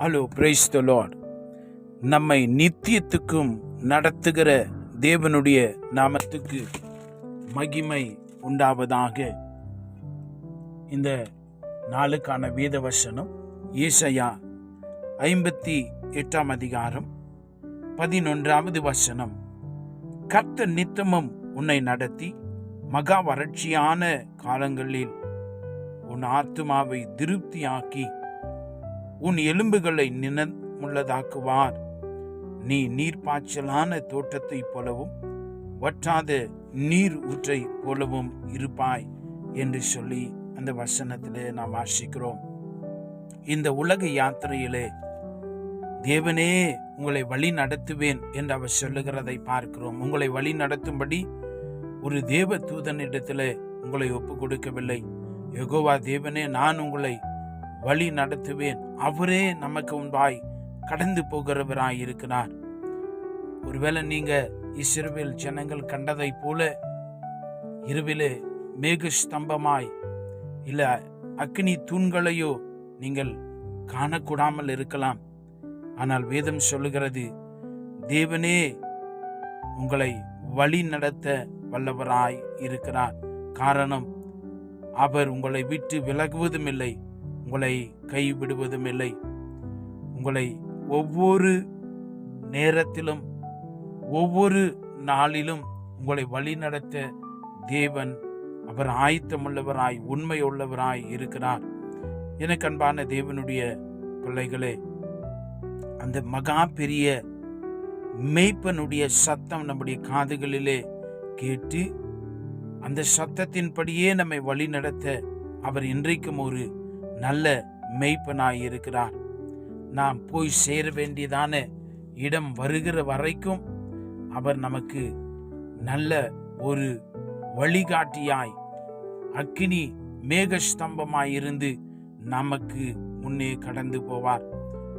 Hello praise the Lord நம்மை நித்தியத்துக்கும் நடத்துகிற தேவனுடைய நாமத்துக்கு மகிமை உண்டாவதாக இந்த நாளுக்கான வேத வசனம் ஏசையா ஐம்பத்தி எட்டாம் அதிகாரம் பதினொன்றாவது வசனம். கர்த்த நித்தமும் உன்னை நடத்தி மகா வறட்சியான காலங்களில் உன் ஆத்துமாவை திருப்தியாக்கி உன் எலும்புகளை நினமுள்ளதாக்குவார் நீ நீர்ப்பாய்ச்சலான தோட்டத்தைப் போலவும் வற்றாத நீர் ஊற்றை போலவும் இருப்பாய் என்று சொல்லி அந்த வசனத்திலே நாம் வாசிக்கிறோம். இந்த உலக யாத்திரையிலே தேவனே உங்களை வழி நடத்துவேன் என்று அவர் சொல்லுகிறதை பார்க்கிறோம். உங்களை வழி நடத்தும்படி ஒரு தேவ தூதனிடத்தில் உங்களை ஒப்பு கொடுக்கவில்லை. யகோவா தேவனே நான் உங்களை வழி நடத்துவேன். அவரே நமக்கு முன்பாய் கடந்து போகிறவராய் இருக்கிறார் ஒருவேளை நீங்க இஸ்ரவேல் ஜனங்கள் கண்டதைப் போல இரவிலே மேக ஸ்தம்பமாய் இல்ல அக்னி தூண்களையோ நீங்கள் காணக்கூடாமல் இருக்கலாம். ஆனால் வேதம் சொல்லுகிறது தேவனே உங்களை வழி நடத்த வல்லவராய் இருக்கிறார். காரணம் அவர் உங்களை விட்டு விலகுவதும் இல்லை உங்களை கைவிடுவதும் இல்லை. உங்களை ஒவ்வொரு நேரத்திலும் ஒவ்வொரு நாளிலும் உங்களை வழிநடத்த தேவன் அவர் ஆயத்தமுள்ளவராய் உண்மையுள்ளவராய் இருக்கிறார். எனக்கு அன்பான தேவனுடைய பிள்ளைகளே அந்த மகா பெரிய மெய்ப்பனுடைய சத்தம் நம்முடைய காதுகளிலே கேட்டு அந்த சத்தத்தின்படியே நம்மை வழிநடத்த அவர் இன்றைக்கும் ஒரு நல்ல மெய்ப்பனாய் இருக்கிறார் நாம் போய் சேர வேண்டியதான இடம் வருகிற வரைக்கும் அவர் நமக்கு நல்ல ஒரு வழிகாட்டியாய் அக்னி மேகஸ்தம்பமாய் இருந்து நமக்கு முன்னே கடந்து போவார்.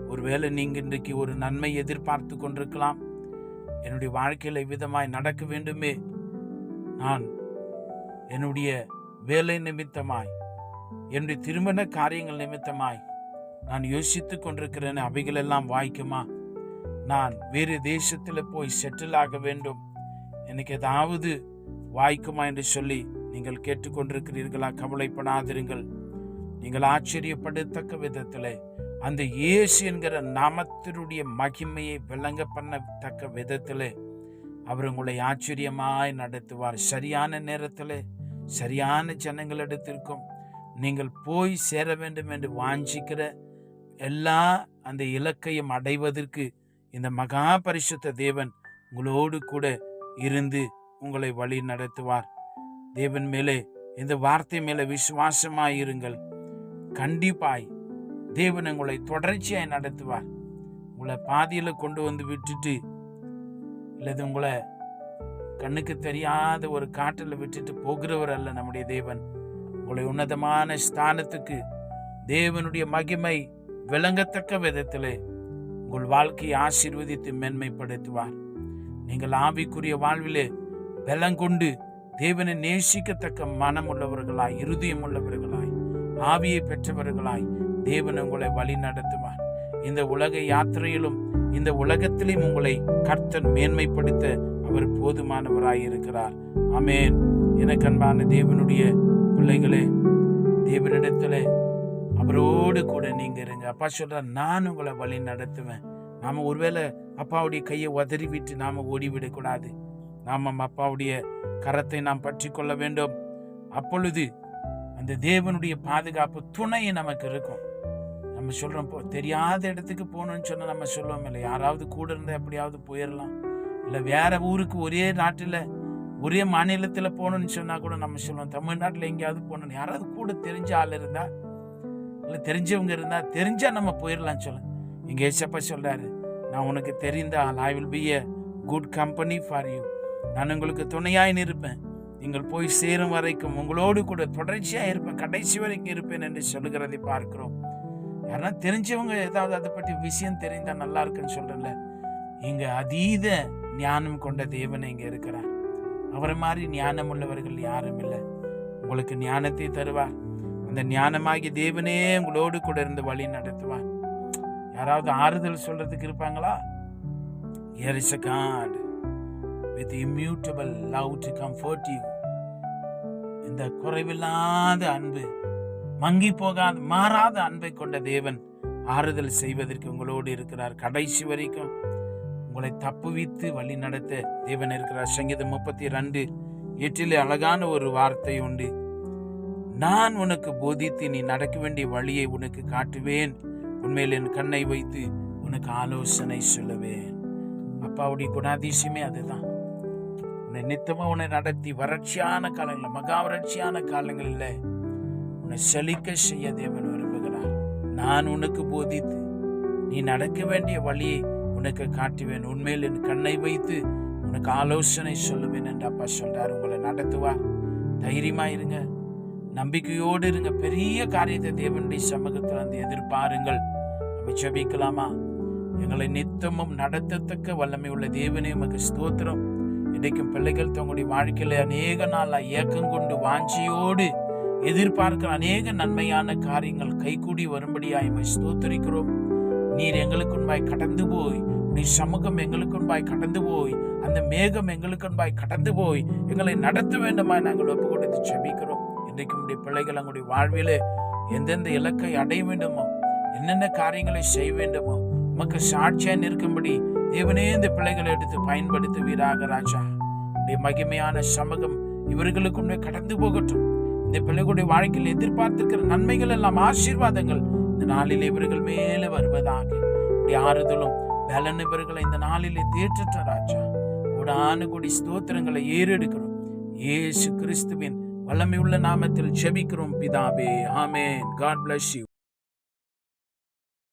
ஒருவேளை நீங்க இன்றைக்கு ஒரு நன்மை எதிர்பார்த்து கொண்டிருக்கலாம். என்னுடைய வாழ்க்கையில் விதமாய் நடக்க வேண்டுமே. நான் என்னுடைய வேலை நிமித்தமாய் என்னுடைய திருமண காரியங்கள் நிமித்தமாய் நான் யோசித்துக் கொண்டிருக்கிறேன். அவைகளெல்லாம் வாய்க்குமா? நான் வேறு தேசத்தில் போய் செட்டில் ஆக வேண்டும். எனக்கு ஏதாவது வாய்க்குமா என்று சொல்லி நீங்கள் கேட்டுக்கொண்டிருக்கிறீர்களா? கவலைப்படாதிருங்கள். நீங்கள் ஆச்சரியப்படத்தக்க விதத்தில் அந்த இயேசு என்கிற நாமத்தினுடைய மகிமையை விளங்க பண்ணத்தக்க விதத்தில் அவர் உங்களை ஆச்சரியமாய் நடத்துவார். சரியான நேரத்தில் சரியான ஜனங்களிடத்திற்கும் நீங்கள் போய் சேர வேண்டும் என்று வாஞ்சிக்கிற எல்லா அந்த இலக்கையும் அடைவதற்கு இந்த மகா பரிசுத்த தேவன் உங்களோடு கூட இருந்து உங்களை வழி நடத்துவார். தேவன் மேலே இந்த வார்த்தை மேலே விசுவாசமாயிருங்கள் கண்டிப்பாய் தேவன் உங்களை தொடர்ச்சியாய் நடத்துவார். உங்களை பாதியில் கொண்டு வந்து விட்டுட்டு இல்லது உங்களை கண்ணுக்கு தெரியாத ஒரு காட்டில் விட்டுட்டு போகிறவர் அல்ல நம்முடைய தேவன். உங்களை உன்னதமான ஸ்தானத்துக்கு தேவனுடைய மகிமை விளங்கத்தக்க விதத்திலே உங்கள் வாழ்க்கையை ஆசீர்வதித்து மேன்மைப்படுத்துவார். நீங்கள் ஆவிக்குரிய வாழ்விலே பலங்கொண்டு தேவனை நேசிக்கத்தக்க மனம் உள்ளவர்களாய் இருதயம் உள்ளவர்களாய் ஆவியை பெற்றவர்களாய் தேவன் உங்களை வழி நடத்துவார். இந்த உலக யாத்திரையிலும் இந்த உலகத்திலும் உங்களை கர்த்தன் மேன்மைப்படுத்த அவர் போதுமானவராய் இருக்கிறார் அமேன் எனக்கு அன்பான தேவனுடைய பிள்ளைகளே தேவனிடத்துல அவரோடு கூட நீங்க இருங்க. அப்பா சொல்றார் நான் உங்களை வழி நடத்துவேன். நாம ஒருவேளை அப்பாவுடைய கையை உதறி விட்டு நாம ஓடிவிடக்கூடாது. நாம அப்பாவுடைய கரத்தை நாம் பற்றி கொள்ள வேண்டும். அப்பொழுது அந்த தேவனுடைய பாதுகாப்பு துணை நமக்கு இருக்கும். நம்ம சொல்றோம் போ தெரியாத இடத்துக்கு போகணும்னு சொன்னால் நம்ம சொல்லுவோம். இல்லை யாராவது கூட இருந்தால் எப்படியாவது போயிடலாம். இல்லை வேற ஊருக்கு ஒரே நாட்டில் ஒரே மாநிலத்தில் போகணும்னு சொன்னால் கூட நம்ம சொல்லுவோம். தமிழ்நாட்டில் எங்கேயாவது போகணும் யாராவது கூட தெரிஞ்ச ஆள் இருந்தா இல்லை தெரிஞ்சவங்க இருந்தால் தெரிஞ்சால் நம்ம போயிடலாம்னு சொல்ல இங்க ஏசப்பா சொல்கிறாரு நான் உனக்கு தெரிந்த ஆள். I will be a good company for you நான் உங்களுக்கு துணையாய் இருப்பேன் நீங்கள் போய் சேரும் வரைக்கும் உங்களோடு கூட தொடர்ச்சியாக இருப்பேன். கடைசி வரைக்கும் இருப்பேன் என்று சொல்லுகிறதை பார்க்கிறோம். யாரா தெரிஞ்சவங்க ஏதாவது அதை பற்றி விஷயம் தெரிந்தால் நல்லா இருக்குன்னு சொல்கிறேன்ல இங்கே அதீத ஞானம் கொண்ட தேவன் இங்கே இருக்கிறார். அவரை மாதிரி ஞானம் உள்ளவர்கள் யாரும் இல்லை. உங்களுக்கு ஞானத்தை தருவார். அந்த ஞானமாகி தேவனே உங்களோடு கூட இருந்து வழி நடத்துவார். யாராவது ஆறுதல் சொல்றதுக்கு இருப்பாங்களா? Here is a god with immutable love to comfort you இந்த குறைவில்லாத அன்பு மங்கி போகாத மாறாத அன்பை கொண்ட தேவன் ஆறுதல் செய்வதற்கு உங்களோடு இருக்கிறார். கடைசி வரைக்கும் உங்களை தப்புவித்து வழி நடத்த தேவன் இருக்கிறார் சங்கீதம் முப்பத்தி ரெண்டு எட்டிலே அழகான ஒரு வார்த்தை உண்டு. நான் உனக்கு போதித்து நீ நடக்க வேண்டிய வழியை உனக்கு காட்டுவேன். உண்மையில் என் கண்ணை வைத்து உனக்கு ஆலோசனை சொல்லுவேன். அப்பாவுடைய குணாதிசயமே அதுதான். உன்னை நித்தமா உன்னை நடத்தி வறட்சியான காலங்களில் மகா வறட்சியான காலங்களில் உன்னை செழிக்க செய்ய தேவன் விரும்புகிறார். நான் உனக்கு போதித்து நீ நடக்க வேண்டிய வழியை உனக்கு காட்டுவேன். உண்மையில் என் கண்ணை வைத்து உனக்கு ஆலோசனை சொல்லுவேன் என்று அப்பா சொல்றார். உங்களை நடத்துவார். தைரியமா இருங்க. நம்பிக்கையோடு இருங்க. பெரிய காரியத்தை தேவனுடைய சமூகத்தில் வந்து எதிர்பாருங்கள். நம்ம ஜபிக்கலாமா? எங்களை நித்தமும் நடத்தத்தக்க வல்லமை உள்ள தேவனே உமக்கு ஸ்தோத்திரம். இன்றைக்கும் பிள்ளைகள் தங்களுடைய வாழ்க்கையில அநேக நாளா ஏக்கம் கொண்டு வாஞ்சியோடு எதிர்பார்க்கிற அநேக நன்மையான காரியங்கள் கைகூடி வரும்படியாய் எம்மை ஸ்தோத்தரிக்கிறோம். நீர் எங்களுக்கு உண்மை கடந்து போய் நீ சமூகம் எங்களுக்குன்பாய் கடந்து போய் அந்த மேகம் எங்களுக்குன்பாய் கடந்து போய் எங்களை நடத்த வேண்டுமாய் நாங்கள் ஒப்பு கொடுத்து செபிக்கிறோம். இன்றைக்கு உடைய பிள்ளைகள் அவங்களுடைய வாழ்விலே எந்தெந்த இலக்கை அடைய வேண்டுமோ என்னென்ன காரியங்களை செய்ய வேண்டுமோ உமக்கு சாட்சியா நிற்கும்படி தேவனே இந்த பிள்ளைகளை எடுத்து பயன்படுத்துவீராக ராஜா. உடைய மகிமையான சமூகம் இவர்களுக்கு கடந்து போகட்டும். இந்த பிள்ளைகளுடைய வாழ்க்கையில் எதிர்பார்த்திருக்கிற நன்மைகள் எல்லாம் ஆசீர்வாதங்கள் இந்த நாளில் இவர்கள் மேலே வருவதாக. ஆறுதலும் பலன் இவர்களை இந்த நாளிலே தேற்றற்ற ராஜா கூடான கூடி ஸ்தோத்திரங்களை ஏறெடுக்கிறோம். ஏசு கிறிஸ்துவின் வல்லமையுள்ள நாமத்தில் ஜெபிக்கிறோம் பிதாவே ஆமேன். God bless you